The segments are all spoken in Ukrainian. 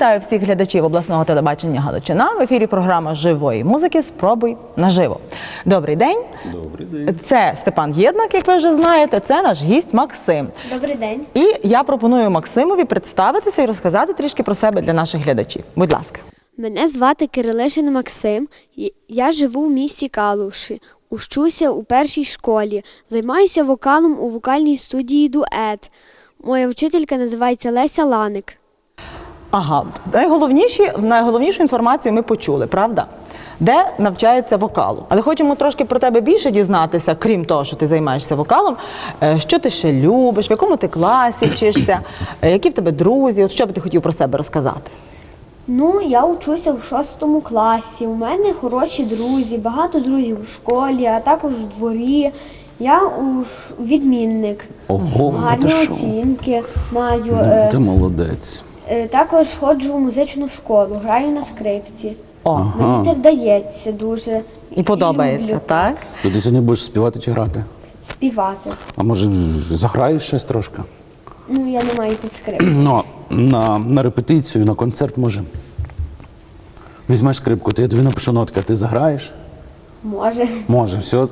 Вітаю всіх глядачів обласного телебачення Галичина. В ефірі програма живої музики. Спробуй наживо. Добрий день. Добрий день. Це Степан Єднак, як ви вже знаєте. Це наш гість Максим. Добрий день. І я пропоную Максимові представитися і розказати трішки про себе для наших глядачів. Будь ласка. Мене звати Кирилишин Максим. Я живу в місті Калуші. Учуся у першій школі. Займаюся вокалом у вокальній студії Дует. Моя вчителька називається Леся Ланик. Ага, найголовніші, найголовнішу інформацію ми почули, правда? Де навчається вокалу. Але хочемо трошки про тебе більше дізнатися, крім того, що ти займаєшся вокалом. Е, Що ти ще любиш, в якому ти класі вчишся, е, які в тебе друзі? От що би ти хотів про себе розказати? Ну, я учуся в шостому класі. У мене хороші друзі, багато друзів у школі, а також в дворі. Я у відмінник. Ого, Гарні ти що? оцінки маю. Ну, Е, Ти молодець. Е, Також ходжу в музичну школу, граю на скрипці. О, Мені це вдається дуже. і подобається, люблю так? То ти сьогодні будеш співати чи грати? Співати. А може заграєш щось трошки? Ну, я не маю тут скрипки. Ну, на, на репетицію, на концерт може. Візьмеш скрипку, то я тобі напишу нотки, а ти заграєш? Може. Може, все,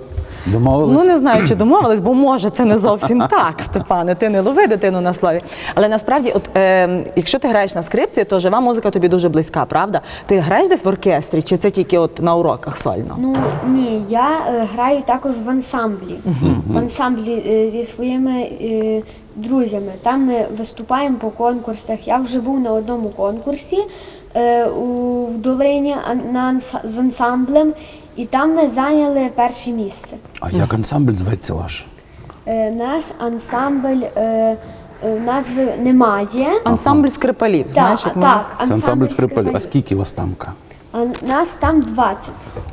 домовились? Ну не знаю, чи домовились, бо може це не зовсім так, Степане. Ти не лови дитину на слові. Але насправді, от е, якщо ти граєш на скрипці, то жива музика тобі дуже близька, правда? Ти граєш десь в оркестрі, чи це тільки от на уроках сольно? Ну ні, я е, граю також в ансамблі. В ансамблі е, зі своїми е, друзями. Там ми виступаємо по конкурсах. Я вже був на одному конкурсі е, у в долині ан- на анс- з ансамблем, і там ми зайняли перше місце. А як ансамбль зветься ваш? Е, наш ансамбль е, е, назви немає. Ансамбль скрипалів, знаєш, як так, можна? Це ансамбль скрипалів. А скільки вас там? А нас там 20.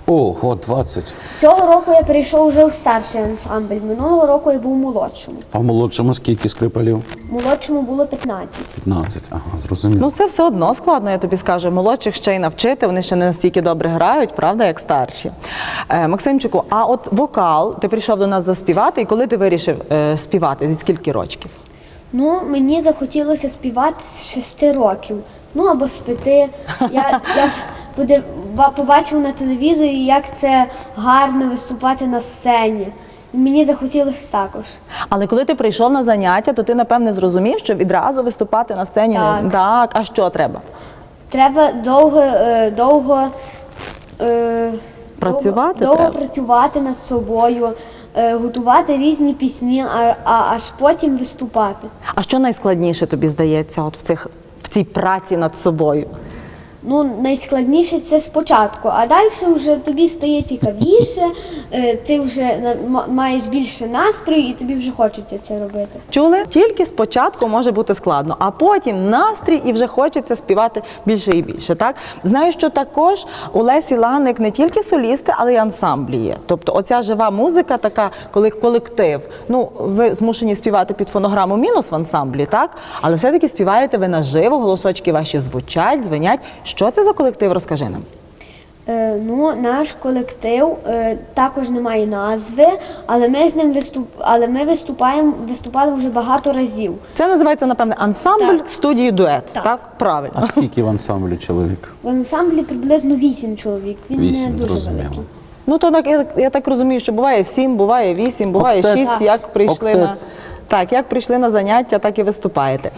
Ого, 20. Цього року я перейшов вже у старший ансамбль. Минулого року я був у молодшому. А в молодшому скільки скрипалів? Молодшому було 15. 15. Ага, зрозумів. Ну, це все одно складно, я тобі скажу. Молодших ще й навчити, вони ще не настільки добре грають, правда, як старші. Е, Максимчику, а от вокал, ти прийшов до нас заспівати, і коли ти вирішив е, співати? Зі скільки рочків? Ну, мені захотілося співати з 6 років. Ну або з 5. Я, я побачив на телевізорі, як це гарно виступати на сцені. Мені захотілося також. Але коли ти прийшов на заняття, то ти напевне зрозумів, що відразу виступати на сцені не Так. так. А що треба? Треба довго, е, довго е, Працювати довго, довго треба. працювати над собою, е, готувати різні пісні, а, а аж потім виступати. А що найскладніше тобі здається, от в цих в цій праці над собою? Ну, найскладніше це спочатку, а далі вже тобі стає цікавіше, е, ти вже маєш більше настрою і тобі вже хочеться це робити. Чули? Тільки спочатку може бути складно, а потім настрій і вже хочеться співати більше і більше. Так знаю, що також у Лесі Ланик не тільки солісти, але й ансамблі є. Тобто, оця жива музика, така, коли колектив. Ну, ви змушені співати під фонограму мінус в ансамблі, так? Але все-таки співаєте ви наживо, голосочки ваші звучать, дзвенять. Що це за колектив? Розкажи нам. Е, ну, наш колектив е, також не має назви, але ми з ним виступ... але ми виступаємо, виступали вже багато разів. Це називається, напевне, ансамбль Так. студії дует. Так, Так. правильно. А скільки в ансамблі чоловік? В ансамблі приблизно вісім чоловік. Він не Вісім, дуже зрозуміло. великий. Ну то так я, я так розумію, що буває сім, буває вісім, буває Октет. шість. Так. Як прийшли на Октет. так, як прийшли на заняття, так і виступаєте.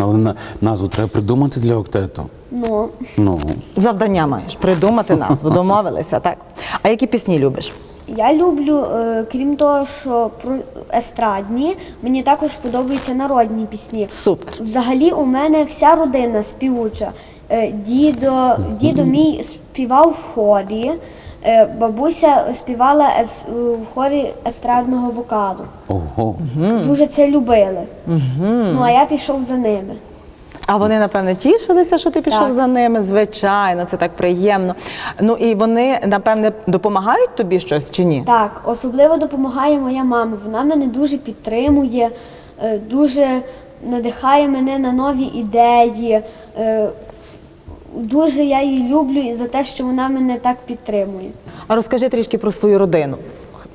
Але на, назву треба придумати для октету. Ну, Ну, Завдання маєш придумати назву, домовилися, так. А які пісні любиш? я люблю, е, крім того, що про естрадні, мені також подобаються народні пісні. Супер. Взагалі у мене вся родина співуча. Е, Дідо, дідо мій співав в хорі, бабуся співала ес- в хорі естрадного вокалу. ого. Дуже це любили. Ну а я пішов за ними. А вони, напевне, тішилися, що ти пішов Так. за ними. Звичайно, це так приємно. Ну і вони, напевне, допомагають тобі щось чи ні? Так, особливо допомагає моя мама. Вона мене дуже підтримує, е, дуже надихає мене на нові ідеї. Е, Дуже я її люблю і за те, що вона мене так підтримує. А розкажи трішки про свою родину.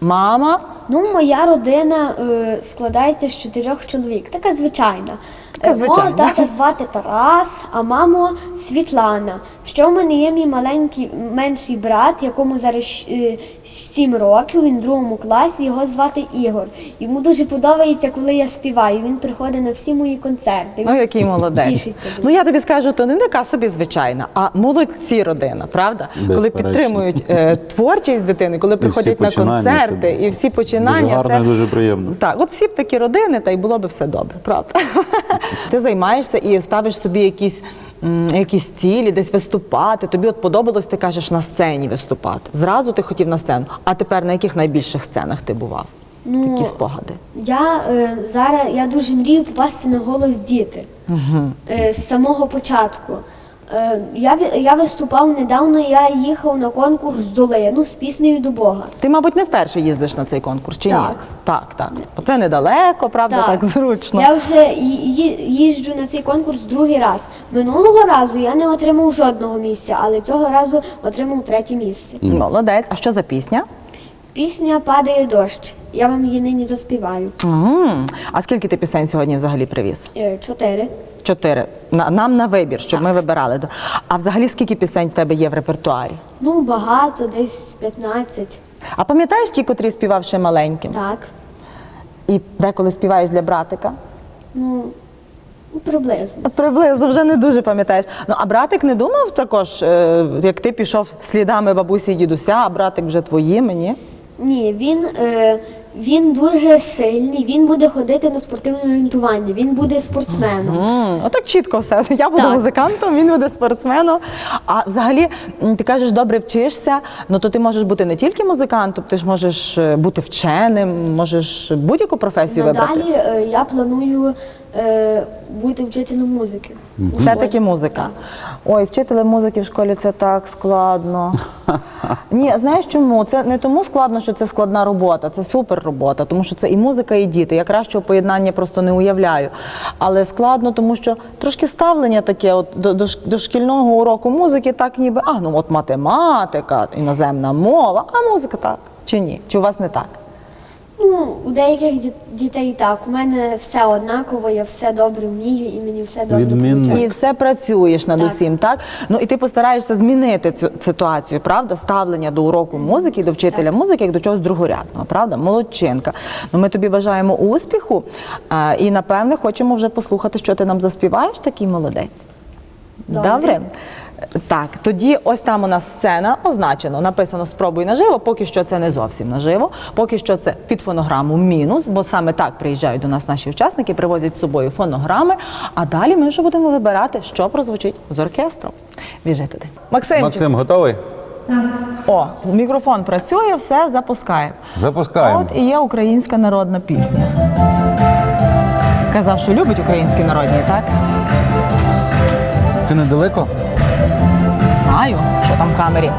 Мама, Ну, моя родина е, складається з чотирьох чоловік. Така звичайна. Така звичайна. Мого тата звати Тарас, а маму Світлана. Що в мене є мій маленький менший брат, якому зараз щ- е, сім років, він в другому класі, його звати Ігор. Йому дуже подобається, коли я співаю. Він приходить на всі мої концерти. Ну, який молодець. Тішиться. Ну я тобі скажу, то не така собі звичайна, а молодці родина, правда? Коли підтримують е, творчість дитини, коли приходять на концерти, це і всі починання. дуже гарно це... і дуже приємно. Так, от всі б такі родини, та й було б все добре, правда? Ти займаєшся і ставиш собі якісь. Якісь цілі, десь виступати. Тобі от подобалось, ти кажеш, на сцені виступати. Зразу ти хотів на сцену. А тепер на яких найбільших сценах ти бував? Ну, Такі спогади. Я е, зараз я дуже мрію попасти на голос діти е, з самого початку. Е, я, я виступав недавно, я їхав на конкурс долину з піснею до Бога. Ти, мабуть, не вперше їздиш на цей конкурс, чи ні? Так. Так, так. Бо це недалеко, правда, так, зручно. Я вже їжджу на цей конкурс другий раз. Минулого разу я не отримав жодного місця, але цього разу отримав третє місце. Молодець. А що за пісня? Пісня Падає дощ. Я вам її нині заспіваю. М, А скільки ти пісень сьогодні взагалі привіз? Е, Чотири. Чотири. На- Нам на вибір, щоб ми вибирали. А взагалі скільки пісень в тебе є в репертуарі? Ну, багато, десь 15. А пам'ятаєш ті, котрі співав ще маленьким? Так. І деколи співаєш для братика? Ну, ну, приблизно. Приблизно вже не дуже пам'ятаєш. Ну а братик не думав також, е, як ти пішов слідами бабусі і дідуся, а братик вже твоїми, ні? Ні, він, е, він дуже сильний, він буде ходити на спортивне орієнтування, він буде спортсменом. М, Отак чітко все. Я буду Так. музикантом, він буде спортсменом. А взагалі, м, ти кажеш, добре вчишся, ну то ти можеш бути не тільки музикантом, ти ж можеш е, бути вченим, можеш будь-яку професію вибрати. Надалі е, я планую бути вчителем музики. Все-таки музика. Ой, вчителем музики в школі це так складно. Ні, знаєш чому? Це не тому складно, що це складна робота, це супер робота, тому що це і музика, і діти. Я кращого поєднання просто не уявляю. Але складно, тому що трошки ставлення таке от до, до, до шкільного уроку музики, так ніби, а ну от математика, іноземна мова, а музика так. Чи ні? Чи у вас не так? Ну, у деяких ді- дітей так. У мене все однаково, я все добре вмію і мені все добре Відмінно. виходить. І все працюєш над Так. усім, так? Ну і ти постараєшся змінити цю ситуацію, правда? Ставлення до уроку музики, до вчителя музики, як до чогось другорядного, правда? Молодчинка. Ну ми тобі бажаємо успіху е, і напевне хочемо вже послухати, що ти нам заспіваєш, такий молодець. Добре. Так, тоді ось там у нас сцена означено, написано спробуй наживо. Поки що це не зовсім наживо, поки що це під фонограму мінус, бо саме так приїжджають до нас наші учасники, привозять з собою фонограми. А далі ми вже будемо вибирати, що прозвучить з оркестром. Біжи туди. Максимчик, Максим, готовий? о, мікрофон працює, все запускаємо. Запускаємо. От і є українська народна пісня. Казав, що любить українські народні, так? Ти недалеко? Знаю, що там в камері.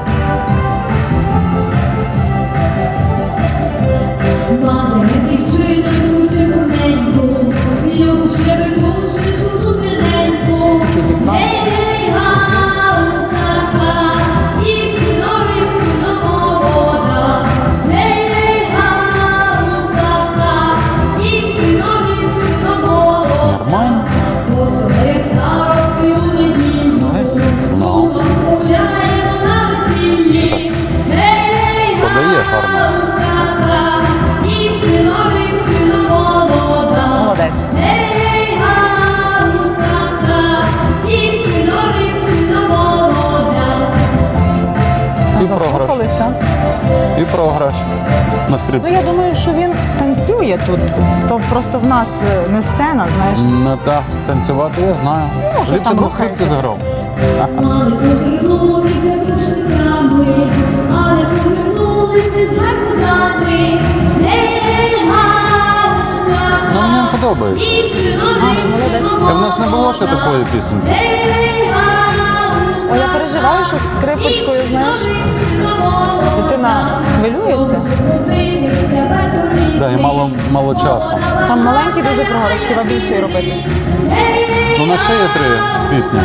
Мати дівчину дуже худеньку, любше випушиш худененьку. Гей, гей, га-ха-ха, Програш. На Ну я думаю, що він танцює тут. То просто в нас е, не сцена, знаєш. Ну так, танцювати я знаю. Може, Ліпше там б на скрипці рухається. заграв. Мали повернутися з рушниками, але повернулися з гарбузами. Гей, гей, Ну, мені подобається. дівчино, дівчино Та в нас не було ще такої пісеньки. Гей, гей, га-ха-ха, Ой, я переживаю, що з скрипочкою, знаєш, дитина хвилюється. Да, і мало- мало часу. Там маленький дуже програш, хіба більше робити. Ну, на ще є три пісні.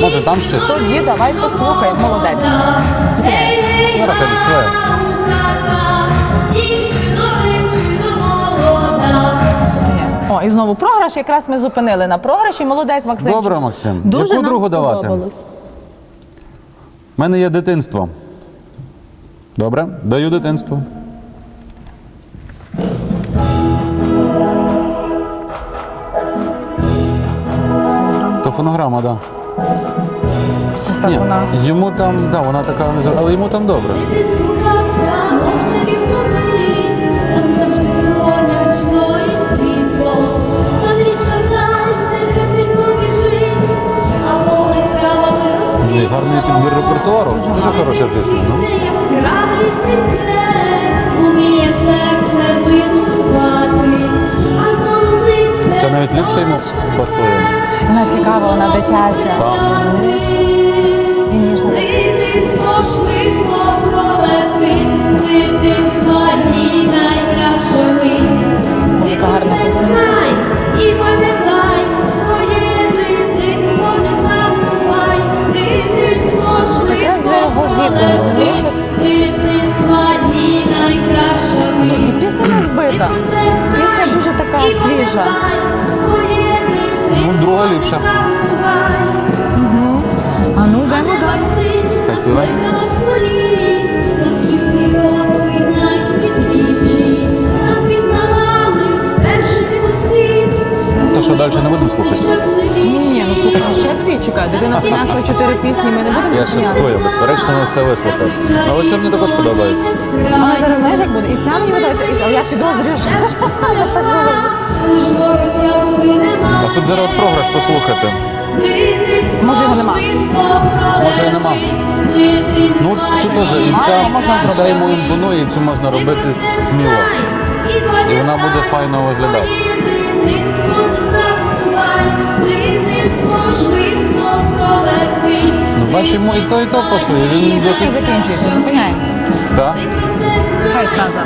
Може, там ще? Тоді давай послухаємо, молодець. Зараз хай співає. І знову програш. Якраз ми зупинили на програші. Молодець, Максим. Добре, Максим. Дуже Яку нам другу давати? сподобалось. У мене є дитинство. Добре? Даю дитинство. То фонограма, так. Ось так Ні, вона. йому там, да, вона така не зв- але йому там добре. Дитинство казка, мов чарівна мить, там завжди сонячно і світло, І гарний підбір репертуару. Дуже хороша пісня. Ну. Це навіть ліпше йому пасує. Вона цікава, вона дитяча. Дитинство швидко пролетить, дитинство дні найкраща мить. Ти про це знай і пам'ятай, дитинство швидко пролетить, дитинство дні найкраща мить. пісня не збита. Пісня дуже така свіжа. Ну, друга ліпша. А ну йдемо далі. Хай співає. Там чисті голоси найсвітліші, там що, далі не будемо слухати? Ні, ні, ну слухай, ще дві чекай. Дитина принесла чотири пісні, ми не будемо Я ще зняти. такою, безперечно, ми все вислухаємо. Але це мені також подобається. Вона зараз знаєш, як буде? І ця мені подобається, і- а я підозрюю, що так. А тут зараз от програш послухати. Його нема. Може, і нема. Ну, цю теж і ця, можна ця йому імпонує, і цю можна робити сміло. І вона буде файно виглядати. Ну, бач, йому і то, і то пасує. Він досить. Закінчується, зупиняється. Знай Хай фраза.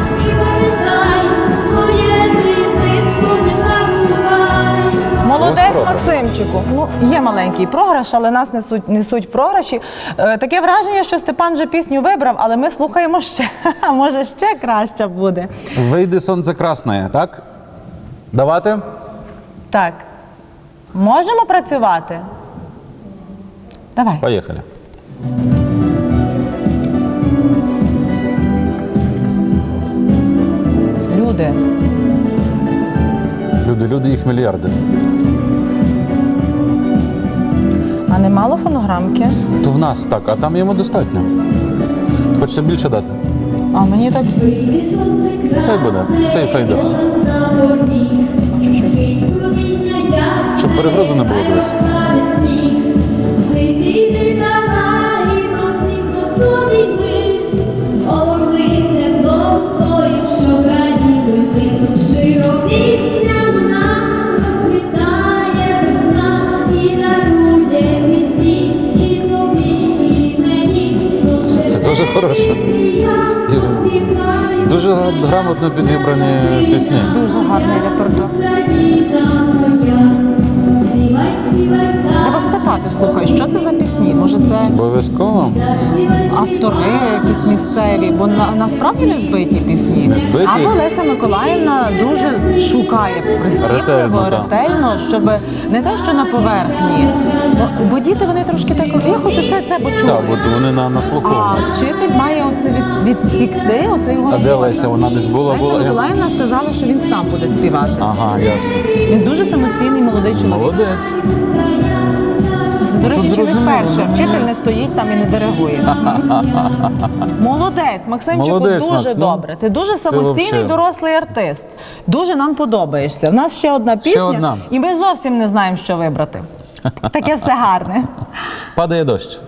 Молодець, Ось програш. Максимчику. Ну, є маленький програш, але нас несуть, несуть програші. Е, таке враження, що Степан вже пісню вибрав, але ми слухаємо ще. А може ще краще буде. Вийде сонце красне, так? Давати? Так. Можемо працювати? Давай. Поїхали. Люди. Люди, люди, їх мільярди. А не мало фонограмки? То в нас так, а там йому достатньо. Хочеться більше дати. А мені так. Цей буде, цей файда. Щоб перегрузу не було десь. дуже хороше. Дуже грамотно підібрані пісні. Дуже гарний репертуар. Треба слухай, що це за пісні? Може, це Обов'язково. автори якісь місцеві, бо на, насправді не збиті пісні. Не збиті. Або Леся Миколаївна дуже шукає прискіпливо, Ретельно, так. ретельно, щоб не те, що на поверхні. Бо, бо діти вони трошки так, я хочу це, це бо чули. Так, бо вони на, на. А вчитель має оце від, відсікти, оце його. А де Леся? Вона десь була, Леся була. Миколаївна сказала, що він сам буде співати. Ага, ясно. Він дуже самостійний молодий чоловік. Молодець. Зрозуміло. перше. Вчитель не стоїть там і не диригує. Молодець, Максимчику, Молодець, дуже Макс, ну, добре. Ти дуже самостійний вообще. дорослий артист. Дуже нам подобаєшся. У нас ще одна пісня, одна. і ми зовсім не знаємо, що вибрати. Таке все гарне. Падає дощ.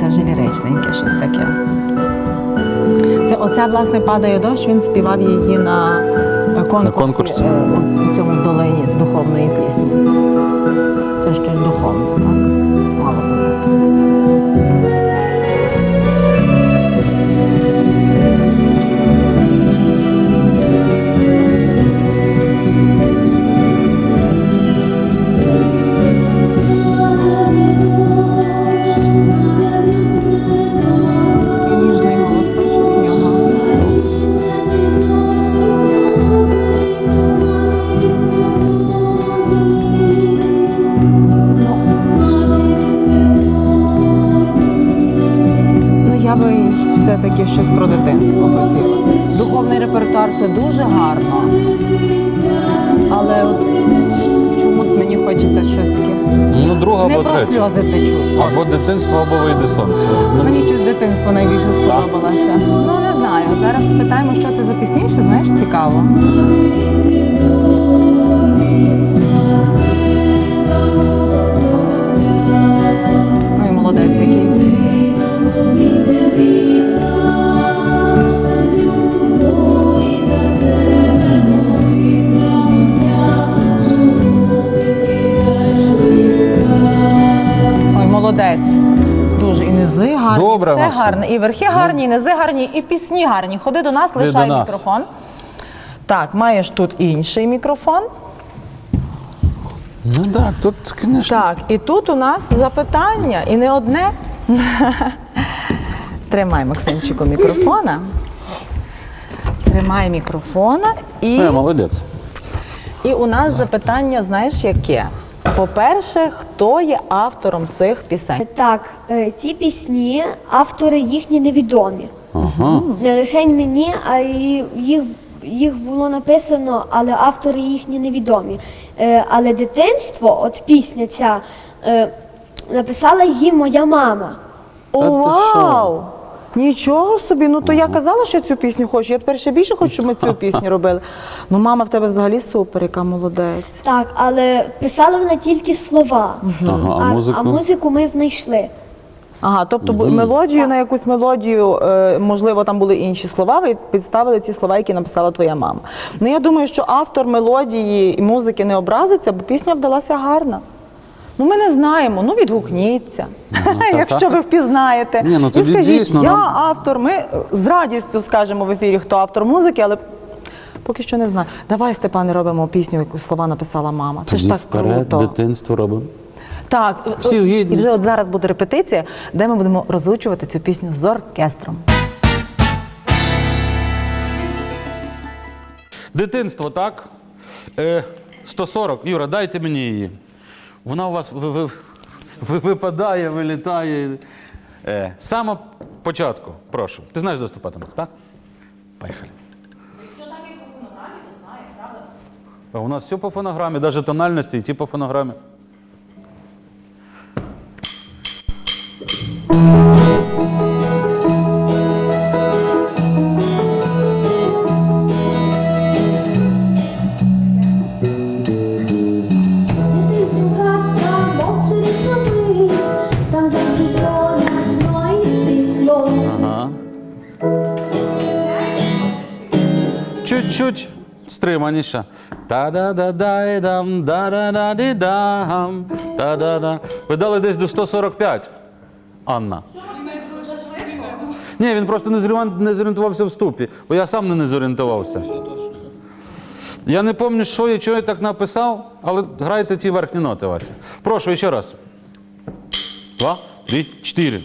Це вже ліричненьке щось таке. Це оця, власне, падає дощ, він співав її на е, конкурсі, конкурсі. е, в цьому в долині духовної пісні. Це щось духовне, течуть. Або вийде сонце. Мені щось дитинство найбільше сподобалося. Ну не знаю. Зараз спитаємо, що це за пісніше, знаєш, цікаво. Молодець. Дуже і низи гарні, Добре, все Максим. гарне. І верхи гарні, і низи гарні, і пісні гарні. Ходи до нас, лишай до нас. мікрофон. Так, маєш тут інший мікрофон. Ну так, тут, звісно. Так, і тут у нас запитання, і не одне. Тримай, Максимчику, мікрофона. Тримай мікрофона. І, Е, молодець. і у нас запитання, знаєш, яке? По-перше, хто є автором цих пісень? Так, е, ці пісні, автори їхні невідомі. Ага. Не лише мені, а й їх, їх було написано, але автори їхні невідомі. Е, Але дитинство, от пісня ця, е, написала її моя мама. Та ти вау! Нічого собі. Ну то я казала, що цю пісню хочу. Я тепер ще більше хочу, щоб ми цю пісню робили. Ну, мама в тебе взагалі супер, яка молодець. Так, але писала вона тільки слова, Ага, а музику? а музику ми знайшли. Ага, тобто бу- мелодію на якусь мелодію, е, можливо, там були інші слова. Ви підставили ці слова, які написала твоя мама. Ну я думаю, що автор мелодії і музики не образиться, бо пісня вдалася гарна. Ну, ми не знаємо, ну відгукніться, якщо ви впізнаєте. Ні, ну, І тоді скажіть, дійсно, я ну- автор. Ми е, з радістю скажемо в ефірі, хто автор музики, але поки що не знаю. Давай, Степане, робимо пісню, яку слова написала мама. Це ж Тоді так вперед, круто. дитинство робимо. Так, Всі згідні. І вже от зараз буде репетиція, де ми будемо розучувати цю пісню з оркестром. Дитинство, так? Е, 140. Юра, дайте мені її. Вона у вас ви, ви, ви- випадає, вилітає. Е, з початку, прошу. Ти знаєш доступати, Макс, так? Поїхали. Якщо так і по фонограмі, то знаєш, правда? А У нас все по фонограмі, навіть тональності, і ті по фонограмі. Чуть-чуть стриманіше. Та-да-да-дай-дам, да-да-да-ди-дам, та-да-да. Ви дали десь до 145, Анна. Ні, він просто не зорієнтувався в ступі, бо я сам не зорієнтувався. Я не пам'ятаю, що я чого я так написав, але грайте ті верхні ноти, Вася. Прошу ще раз. Два, три, чотири.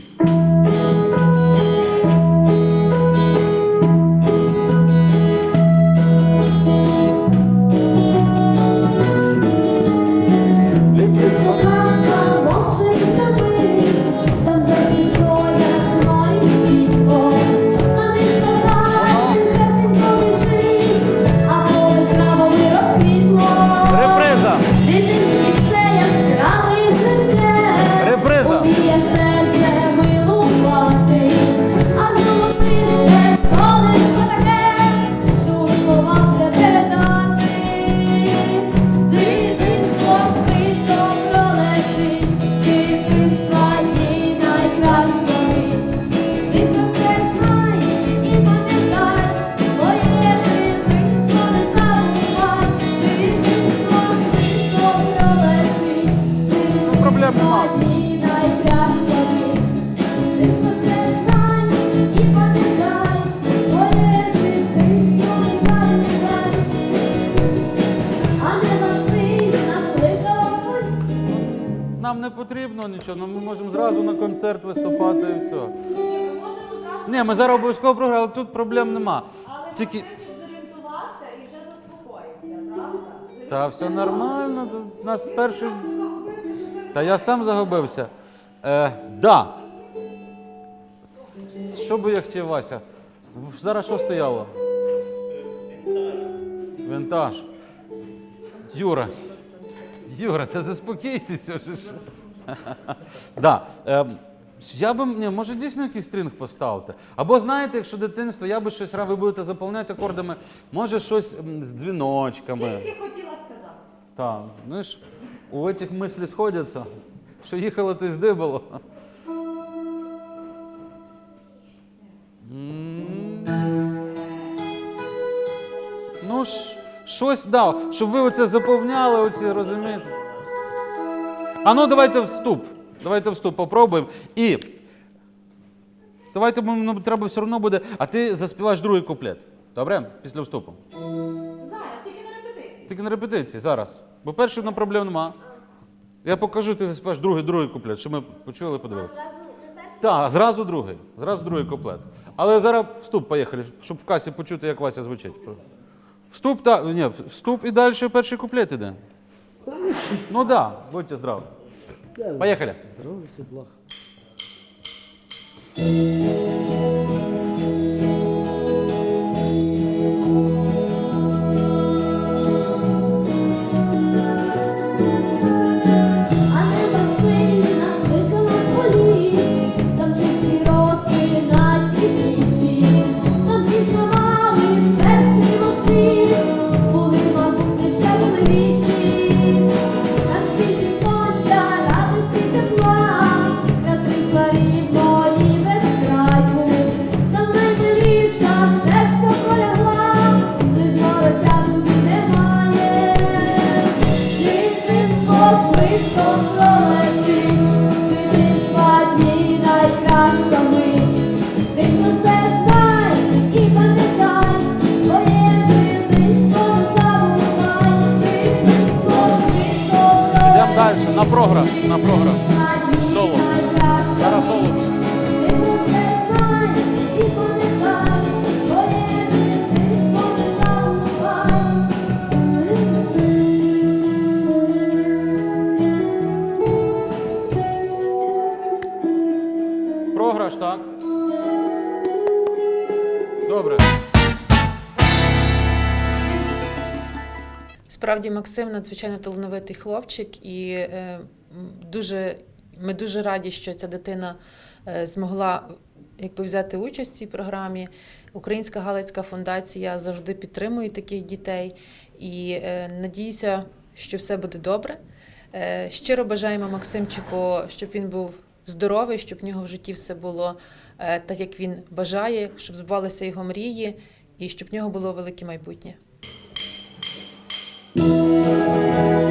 Тут проблем нема. Тільки... Та все нормально, тут нас перший. Та я сам загубився. Е, да. Що би я хотів, Вася? Зараз що стояло? Вінтаж. Юра. Юра, та заспокійтеся Да. Я би, ні, може дійсно якийсь стрінг поставити. Або знаєте, якщо дитинство, я би щось ви будете заповняти акордами, може щось м, з дзвіночками. Тільки хотіла сказати. Так, ну ж, у цих мислі сходяться, що їхало, то й здибало. Ну, ж, щось дав, щоб ви оце заповняли, оці, розумієте? А ну давайте вступ. Давайте вступ попробуємо. І давайте ми- ну, треба все одно буде. А ти заспіваєш другий куплет. Добре? Після вступу. Зараз, тільки на репетиції. Тільки на репетиції, зараз. Бо перший нам проблем нема. Я покажу, ти заспіваєш другий, другий куплет, щоб ми почули, подивилися. Так, зразу другий. Зразу другий куплет. Але зараз вступ, поїхали, щоб в касі почути, як Вася звучить. Вступ, та, ні, вступ і далі перший куплет іде. Ну так, да, будьте здраві. Поїхали. Здоровья, всех благ. Справді Максим надзвичайно талановитий хлопчик, і е, дуже, ми дуже раді, що ця дитина е, змогла якби, взяти участь в цій програмі. Українська Галицька фундація завжди підтримує таких дітей і е, надіюся, що все буде добре. Щиро бажаємо Максимчику, щоб він був здоровий, щоб в нього в житті все було так, як він бажає, щоб збувалися його мрії і щоб в нього було велике майбутнє. Música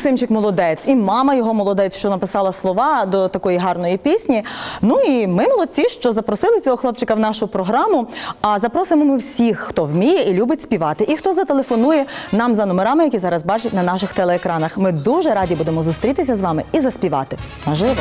Максимчик молодець, і мама його молодець, що написала слова до такої гарної пісні. Ну і ми молодці, що запросили цього хлопчика в нашу програму. А запросимо ми всіх, хто вміє і любить співати, і хто зателефонує нам за номерами, які зараз бачать на наших телеекранах. Ми дуже раді будемо зустрітися з вами і заспівати наживо.